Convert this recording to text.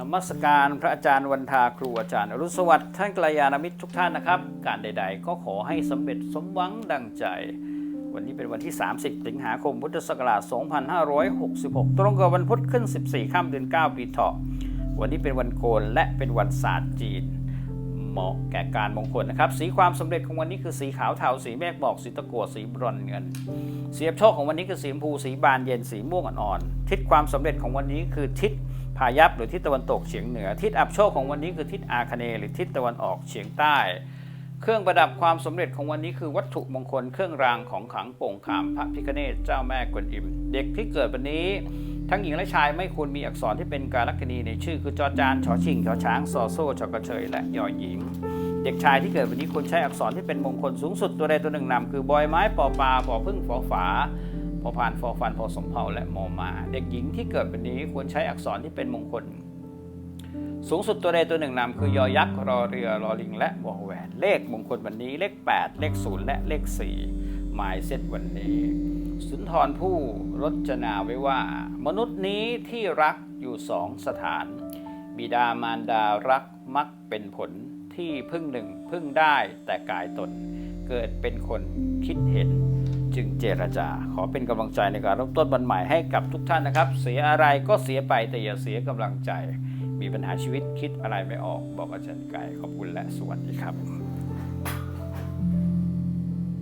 นมัสการพระอาจารย์วันทาครูอาจารย์อรุณสวัสดิ์ท่านกัลยาณมิตรทุกท่านนะครับ การใด ๆ ก็ขอให้สำเร็จสมหวังดังใจ วันนี้เป็นวันที่ 30 สิงหาคมพุทธศักราช 2566 ตรงกับวันพุธขึ้น 14 ค่ำเดือน 9 ปีเถาะวันนี้เป็นวันโกนและเป็นวันศาสตร์จีน เหมาะแก่การมงคลนะครับ สีความสำเร็จของวันนี้คือสีขาวเทาสีเมฆบอกสีตะกั่วสีบรอนเงิน เสียบโชคของวันนี้คือสีชมพูสีบานเย็นสีม่วงอ่อนๆทิศความสำเร็จของวันนี้คือทิศ พายัพหรือทิศตะวันตกเฉียงเหนือ ทิศอับโชคของวันนี้คือทิศอาคเนหรือทิศตะวันออกเฉียงใต้ เครื่องประดับความสำเร็จของวันนี้คือวัตถุมงคลเครื่องรางของขลังโป่งขามพระพิฆเนศเจ้าแม่กวนอิม เด็กที่เกิดวันนี้ ทั้งหญิงและชายไม่ควรมีอักษรที่เป็นการลักษณีในชื่อคือจอจานชอชิงชอช้างซอโซ่ชอกระเชยและยอหญิง เด็กชายที่เกิดวันนี้ควรใช้อักษรที่เป็นมงคลสูงสุดตัวใดตัวหนึ่งนำคือบอยไม้ปอปลาปอพึ่งฟอฝา พอพานฟอฟันพอสมเภาและมอมา เด็กหญิงที่เกิดวันนี้ควรใช้อักษรที่เป็นมงคล สูงสุดตัวใดตัวหนึ่งนำคือยอยักษ์รอเรือรอลิง และวอแหวน เลขมงคลวันนี้เลข 8 เลข 0 และเลข 4 หมายเซตวันนี้ สุนทรผู้รจนาไว้ว่า มนุษย์นี้ที่รักอยู่สองสถาน บิดามารดารักมักเป็นผล ที่พึ่งหนึ่งพึ่งได้แต่กายตน เกิดเป็นคนคิดเห็นจึงเจรจา ขอเป็นกำลังใจในการเริ่มต้นวันใหม่ให้กับทุกท่านนะครับ เสียอะไรก็เสียไปแต่อย่าเสียกำลังใจ มีปัญหาชีวิตคิดอะไรไม่ออก บอกอาจารย์ไก่ขอบคุณและสวัสดีครับ